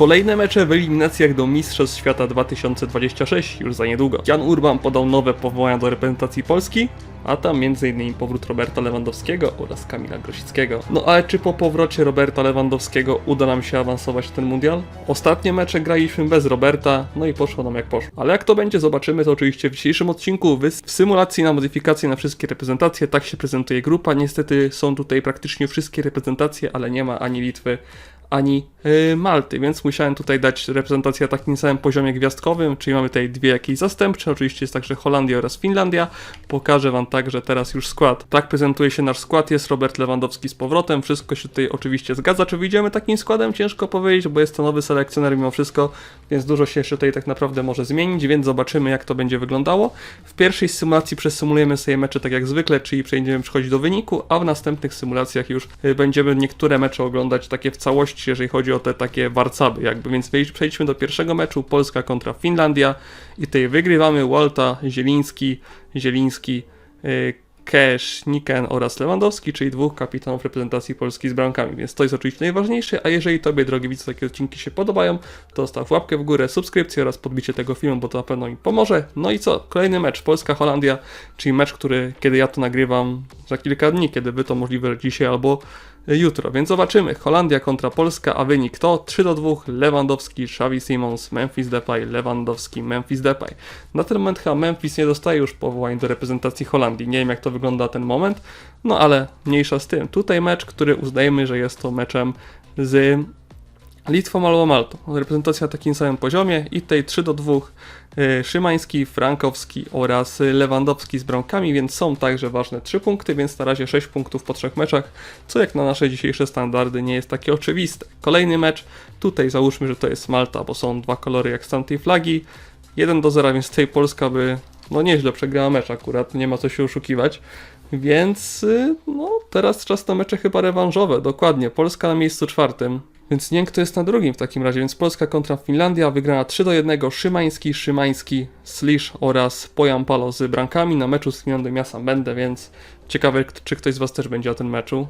Kolejne mecze w eliminacjach do Mistrzostw Świata 2026 już za niedługo. Jan Urban podał nowe powołania do reprezentacji Polski, a tam m.in. powrót Roberta Lewandowskiego oraz Kamila Grosickiego. No ale czy po powrocie Roberta Lewandowskiego uda nam się awansować w ten mundial? Ostatnie mecze graliśmy bez Roberta, no i poszło nam jak poszło. Ale jak to będzie, zobaczymy to oczywiście w dzisiejszym odcinku. W symulacji na modyfikacje na wszystkie reprezentacje, tak się prezentuje grupa. Niestety są tutaj praktycznie wszystkie reprezentacje, ale nie ma ani Litwy, ani y, Malty, więc musiałem tutaj dać reprezentację na takim samym poziomie gwiazdkowym, czyli mamy tutaj dwie jakieś zastępcze, oczywiście jest także Holandia oraz Finlandia. Pokażę Wam także teraz już skład. Tak prezentuje się nasz skład, jest Robert Lewandowski z powrotem, wszystko się tutaj oczywiście zgadza. Czy wyjdziemy takim składem? Ciężko powiedzieć, bo jest to nowy selekcjoner mimo wszystko, więc dużo się jeszcze tutaj tak naprawdę może zmienić, więc zobaczymy jak to będzie wyglądało. W pierwszej symulacji przesymulujemy sobie mecze tak jak zwykle, czyli przejdziemy przychodzić do wyniku, a w następnych symulacjach już y, będziemy niektóre mecze oglądać takie w całości, jeżeli chodzi o te takie warcaby jakby, więc przejdźmy do pierwszego meczu, Polska kontra Finlandia i tutaj wygrywamy Walta, Zieliński, Zieliński, y, Kesz, Niken oraz Lewandowski, czyli dwóch kapitanów reprezentacji Polski z bramkami, więc to jest oczywiście najważniejsze, a jeżeli Tobie, drogi widzu, takie odcinki się podobają, to staw łapkę w górę, subskrypcję oraz podbicie tego filmu, bo to na pewno mi pomoże. No i co? Kolejny mecz, Polska-Holandia, czyli mecz, który, kiedy ja to nagrywam za kilka dni, kiedy Wy to możliwe dzisiaj albo jutro, więc zobaczymy. Holandia kontra Polska, a wynik to 3 do 2, Lewandowski, Xavi Simons, Memphis Depay, Lewandowski, Memphis Depay. Na ten moment chyba Memphis nie dostaje już powołań do reprezentacji Holandii. Nie wiem jak to wygląda ten moment, no ale mniejsza z tym. Tutaj mecz, który uznajemy, że jest to meczem z Litwą albo Maltą. Reprezentacja na takim samym poziomie i tutaj 3 do 2 y, Szymański, Frankowski oraz Lewandowski z bramkami, więc są także ważne 3 punkty, więc na razie 6 punktów po trzech meczach, co jak na nasze dzisiejsze standardy nie jest takie oczywiste. Kolejny mecz, tutaj załóżmy, że to jest Malta, bo są dwa kolory jak z tamtej flagi. 1 do 0, więc tutaj Polska by no nieźle przegrała mecz akurat, nie ma co się oszukiwać. Więc y, no teraz czas na mecze chyba rewanżowe, dokładnie. Polska na miejscu czwartym. Więc nie wiem, kto jest na drugim w takim razie. Więc Polska kontra Finlandia wygrana 3 do 1. Szymański, Szymański, Slisz oraz Pojampalo z bramkami. Na meczu z Finlandią ja sam będę, więc ciekawe, czy ktoś z Was też będzie o tym meczu.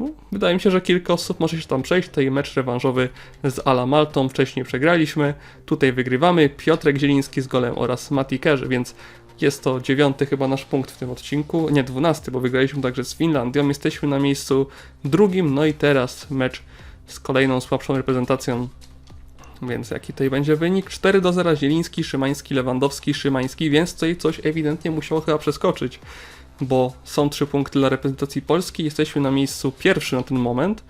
No, wydaje mi się, że kilka osób może się tam przejść. Tutaj mecz rewanżowy z Ala Maltą. Wcześniej przegraliśmy. Tutaj wygrywamy. Piotrek Zieliński z golem oraz Mati Kerz, więc jest to dziewiąty chyba nasz punkt w tym odcinku. Nie, dwunasty, bo wygraliśmy także z Finlandią. Jesteśmy na miejscu drugim. No i teraz mecz z kolejną słabszą reprezentacją. Więc jaki tutaj będzie wynik? 4 do 0 Zieliński, Szymański, Lewandowski, Szymański, więc tutaj coś ewidentnie musiało chyba przeskoczyć, bo są 3 punkty dla reprezentacji Polski, jesteśmy na miejscu pierwszym na ten moment.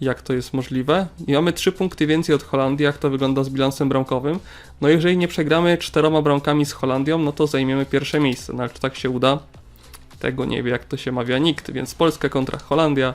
Jak to jest możliwe? I mamy 3 punkty więcej od Holandii, jak to wygląda z bilansem bramkowym. No jeżeli nie przegramy czteroma bramkami z Holandią, no to zajmiemy pierwsze miejsce. No ale czy tak się uda? Tego nie wie, jak to się mawia nikt, więc Polska kontra Holandia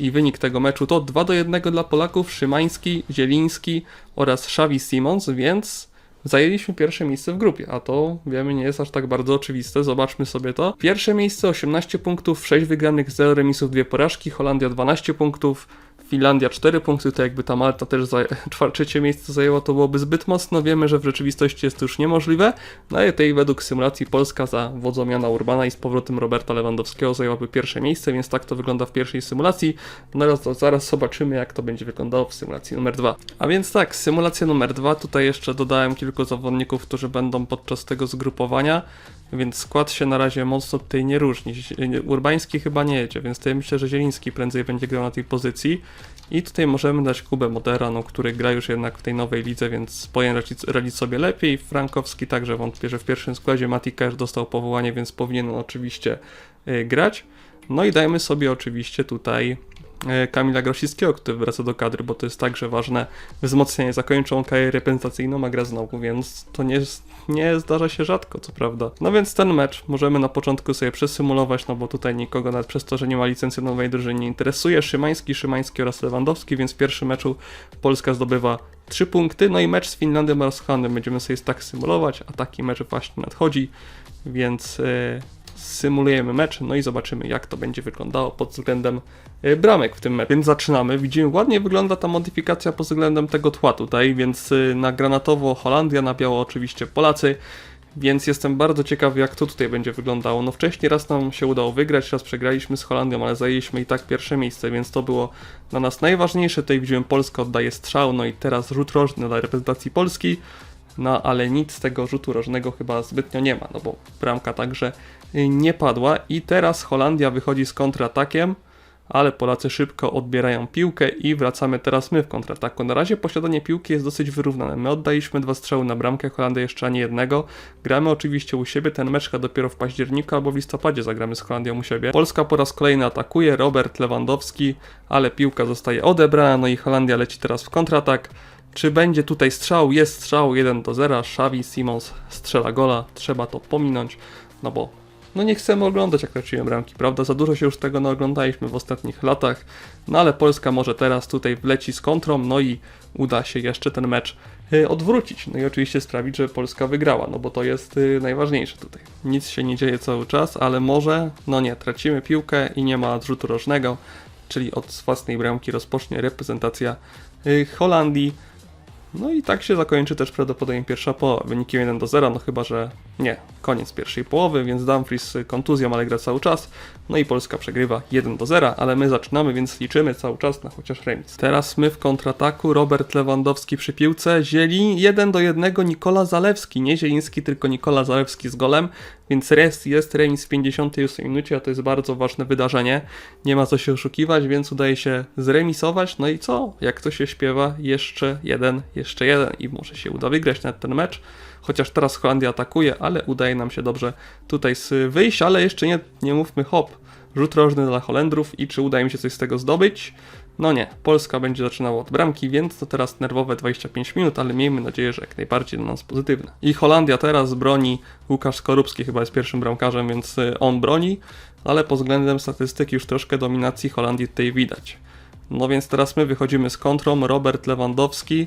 i wynik tego meczu to 2 do 1 dla Polaków, Szymański, Zieliński oraz Xavi Simons, więc zajęliśmy pierwsze miejsce w grupie, a to wiemy nie jest aż tak bardzo oczywiste, zobaczmy sobie to. Pierwsze miejsce 18 punktów, 6 wygranych, 0 remisów, 2 porażki, Holandia 12 punktów, Finlandia 4 punkty, to jakby ta Malta też za, trzecie miejsce zajęła, to byłoby zbyt mocno. Wiemy, że w rzeczywistości jest to już niemożliwe. No ale tej według symulacji Polska za wodzą Jana Urbana i z powrotem Roberta Lewandowskiego zajęłaby pierwsze miejsce, więc tak to wygląda w pierwszej symulacji. No zaraz, zobaczymy, jak to będzie wyglądało w symulacji numer 2. A więc tak, symulacja numer 2. Tutaj jeszcze dodałem kilku zawodników, którzy będą podczas tego zgrupowania. Więc skład się na razie mocno tutaj nie różni. Urbański chyba nie jedzie, więc tutaj myślę, że Zieliński prędzej będzie grał na tej pozycji. I tutaj możemy dać Kubę Modera, no, który gra już jednak w tej nowej lidze, więc powinien radzić, radzić sobie lepiej. Frankowski także wątpię, że w pierwszym składzie Mati Cash dostał powołanie, więc powinien on oczywiście y, grać. No i dajmy sobie oczywiście tutaj Kamila Grosickiego, który wraca do kadry, bo to jest także ważne wzmocnienie. Zakończą karierę reprezentacyjną, a gra znowu, więc to nie, nie zdarza się rzadko, co prawda. No więc ten mecz możemy na początku sobie przesymulować, no bo tutaj nikogo nawet przez to, że nie ma licencji nowej drużyny nie interesuje. Szymański, Szymański oraz Lewandowski, więc w pierwszym meczu Polska zdobywa 3 punkty, no i mecz z Finlandią oraz Holandią będziemy sobie tak symulować, a taki mecz właśnie nadchodzi, więc e, symulujemy mecz, no i zobaczymy jak to będzie wyglądało pod względem e, bramek w tym meczu. Więc zaczynamy. Widzimy, ładnie wygląda ta modyfikacja pod względem tego tła tutaj, więc e, na granatowo Holandia, na biało oczywiście Polacy. Więc jestem bardzo ciekawy, jak to tutaj będzie wyglądało. No wcześniej raz nam się udało wygrać, raz przegraliśmy z Holandią, ale zajęliśmy i tak pierwsze miejsce, więc to było dla nas najważniejsze. Tutaj widziałem Polska oddaje strzał, no i teraz rzut rożny dla reprezentacji Polski. No ale nic z tego rzutu rożnego chyba zbytnio nie ma, no bo bramka także y, nie padła. I teraz Holandia wychodzi z kontratakiem ale Polacy szybko odbierają piłkę i wracamy teraz my w kontrataku. Na razie posiadanie piłki jest dosyć wyrównane. My oddaliśmy dwa strzały na bramkę, Holandia jeszcze ani jednego. Gramy oczywiście u siebie, ten mecz chyba dopiero w październiku albo w listopadzie zagramy z Holandią u siebie. Polska po raz kolejny atakuje, Robert Lewandowski, ale piłka zostaje odebrana, no i Holandia leci teraz w kontratak. Czy będzie tutaj strzał? Jest strzał 1 do 0. Xavi Simons strzela gola. Trzeba to pominąć, no bo no nie chcemy oglądać jak tracimy bramki, prawda? Za dużo się już tego naoglądaliśmy w ostatnich latach. No ale Polska może teraz tutaj wleci z kontrą, no i uda się jeszcze ten mecz y, odwrócić. No i oczywiście sprawić, że Polska wygrała, no bo to jest y, najważniejsze tutaj. Nic się nie dzieje cały czas, ale może, no nie, tracimy piłkę i nie ma odrzutu rożnego, czyli od własnej bramki rozpocznie reprezentacja y, Holandii. No i tak się zakończy też prawdopodobnie pierwsza połowa. Wynikiem 1 do 0, no chyba, że nie, koniec pierwszej połowy, więc Dumfries kontuzją, ale gra cały czas. No i Polska przegrywa 1 do 0, ale my zaczynamy, więc liczymy cały czas na chociaż remis. Teraz my w kontrataku, Robert Lewandowski przy piłce, Zieli 1 do 1 Nikola Zalewski, nie Zieliński, tylko Nikola Zalewski z golem, więc rest jest remis w 58 minucie, a to jest bardzo ważne wydarzenie. Nie ma co się oszukiwać, więc udaje się zremisować. No i co? Jak to się śpiewa? Jeszcze jeden, jeszcze jeden i może się uda wygrać na ten mecz. Chociaż teraz Holandia atakuje, ale udaje nam się dobrze tutaj wyjść, ale jeszcze nie, nie mówmy hop. Rzut rożny dla Holendrów i czy uda im się coś z tego zdobyć? No nie, Polska będzie zaczynała od bramki, więc to teraz nerwowe 25 minut, ale miejmy nadzieję, że jak najbardziej dla nas pozytywne. I Holandia teraz broni, Łukasz Skorupski chyba jest pierwszym bramkarzem, więc y, on broni, ale pod względem statystyki już troszkę dominacji Holandii tutaj widać. No więc teraz my wychodzimy z kontrą, Robert Lewandowski,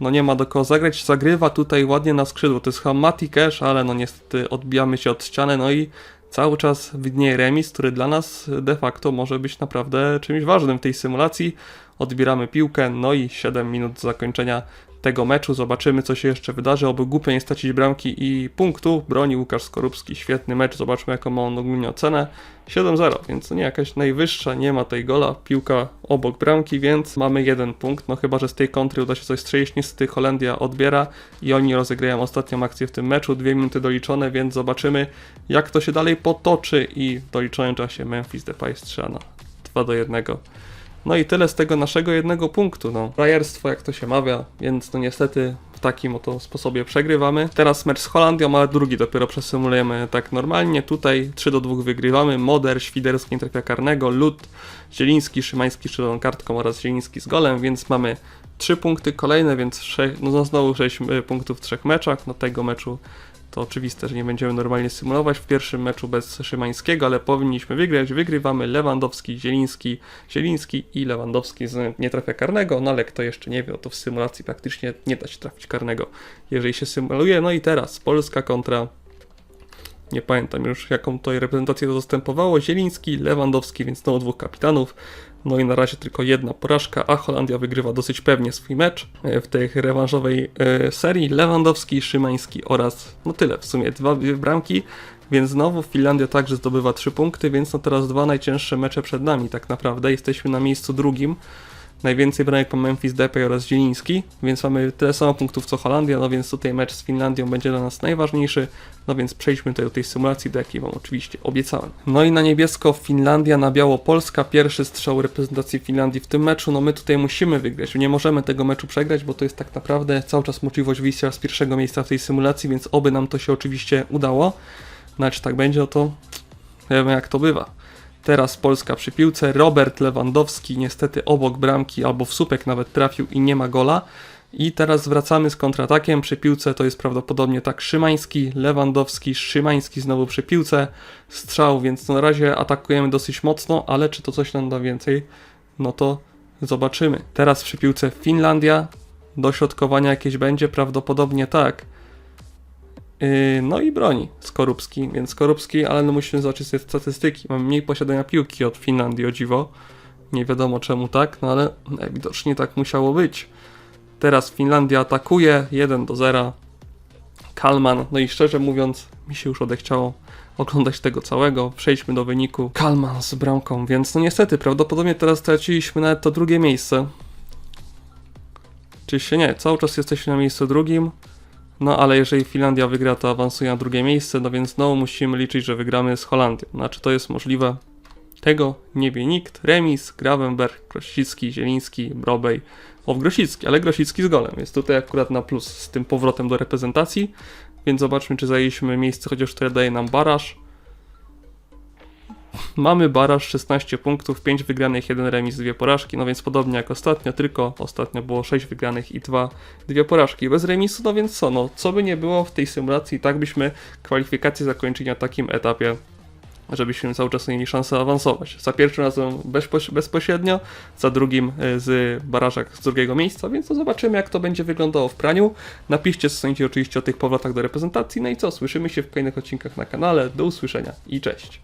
no nie ma do kogo zagrać, zagrywa tutaj ładnie na skrzydło, to jest Hamati Cash, ale no niestety odbijamy się od ściany, no i cały czas widnieje remis, który dla nas de facto może być naprawdę czymś ważnym w tej symulacji. Odbieramy piłkę, no i 7 minut zakończenia tego meczu. Zobaczymy, co się jeszcze wydarzy. Oby głupio nie stracić bramki i punktu. Broni Łukasz Skorupski. Świetny mecz. Zobaczmy, jaką ma on ogólnie ocenę. 7-0, więc nie jakaś najwyższa. Nie ma tej gola. Piłka obok bramki, więc mamy jeden punkt. No chyba, że z tej kontry uda się coś strzelić. Niestety Holandia odbiera i oni rozegrają ostatnią akcję w tym meczu. Dwie minuty doliczone, więc zobaczymy, jak to się dalej potoczy. I w doliczonym czasie Memphis Depay strzela na 2 do 1. No i tyle z tego naszego jednego punktu. No. Frajerstwo, jak to się mawia, więc no niestety w takim oto sposobie przegrywamy. Teraz mecz z Holandią, ale drugi dopiero przesymulujemy tak normalnie. Tutaj 3 do 2 wygrywamy. Moder, Świderski nie trafia karnego, Lud, Zieliński, Szymański z czerwoną kartką oraz Zieliński z golem, więc mamy 3 punkty kolejne, więc 6, no znowu 6 punktów w trzech meczach. No tego meczu to oczywiste, że nie będziemy normalnie symulować w pierwszym meczu bez Szymańskiego, ale powinniśmy wygrać. Wygrywamy Lewandowski, Zieliński, Zieliński i Lewandowski nie trafia karnego, no ale kto jeszcze nie wie, to w symulacji praktycznie nie da się trafić karnego, jeżeli się symuluje. No i teraz Polska kontra nie pamiętam już jaką to reprezentację to zastępowało, Zieliński, Lewandowski, więc znowu dwóch kapitanów. No i na razie tylko jedna porażka, a Holandia wygrywa dosyć pewnie swój mecz e, w tej rewanżowej e, serii. Lewandowski, Szymański oraz, no tyle w sumie, dwa bramki, więc znowu Finlandia także zdobywa trzy punkty, więc no teraz dwa najcięższe mecze przed nami tak naprawdę. Jesteśmy na miejscu drugim. Najwięcej bramek po Memphis Depay oraz Zieliński, więc mamy tyle samo punktów co Holandia, no więc tutaj mecz z Finlandią będzie dla nas najważniejszy, no więc przejdźmy tutaj do tej symulacji, do jakiej Wam oczywiście obiecałem. No i na niebiesko Finlandia, na biało Polska, pierwszy strzał reprezentacji Finlandii w tym meczu, no my tutaj musimy wygrać, nie możemy tego meczu przegrać, bo to jest tak naprawdę cały czas możliwość wyjścia z pierwszego miejsca w tej symulacji, więc oby nam to się oczywiście udało, no czy tak będzie, no to wiemy jak to bywa. Teraz Polska przy piłce. Robert Lewandowski niestety obok bramki albo w słupek nawet trafił i nie ma gola. I teraz wracamy z kontratakiem. Przy piłce to jest prawdopodobnie tak Szymański, Lewandowski, Szymański znowu przy piłce. Strzał, więc na razie atakujemy dosyć mocno, ale czy to coś nam da więcej? No to zobaczymy. Teraz przy piłce Finlandia. Dośrodkowania jakieś będzie? Prawdopodobnie tak. Yy, no i broni Skorupski, więc Skorupski, ale no musimy zobaczyć sobie statystyki. Mamy mniej posiadania piłki od Finlandii, o dziwo. Nie wiadomo czemu tak, no ale najwidoczniej tak musiało być. Teraz Finlandia atakuje 1 do 0. Kalman. No i szczerze mówiąc, mi się już odechciało oglądać tego całego. Przejdźmy do wyniku. Kalman z bramką, więc no niestety, prawdopodobnie teraz straciliśmy nawet to drugie miejsce. Oczywiście nie, cały czas jesteśmy na miejscu drugim. No ale jeżeli Finlandia wygra, to awansuje na drugie miejsce, no więc znowu musimy liczyć, że wygramy z Holandią. Znaczy to jest możliwe? Tego nie wie nikt. Remis, Gravenberg, Grosicki, Zieliński, Brobej. O, Grosicki, ale Grosicki z golem. Jest tutaj akurat na plus z tym powrotem do reprezentacji. Więc zobaczmy, czy zajęliśmy miejsce, chociaż to daje nam baraż. Mamy baraż 16 punktów, 5 wygranych, 1 remis, 2 porażki, no więc podobnie jak ostatnio, tylko ostatnio było 6 wygranych i 2, dwie porażki. Bez remisu, no więc co, no co by nie było w tej symulacji, tak byśmy kwalifikacje zakończyli na takim etapie, żebyśmy cały czas mieli szansę awansować. Za pierwszym razem bezpoś- bezpośrednio, za drugim y, z barażach z drugiego miejsca, więc to zobaczymy jak to będzie wyglądało w praniu. Napiszcie co sądzicie oczywiście o tych powrotach do reprezentacji, no i co, słyszymy się w kolejnych odcinkach na kanale, do usłyszenia i cześć.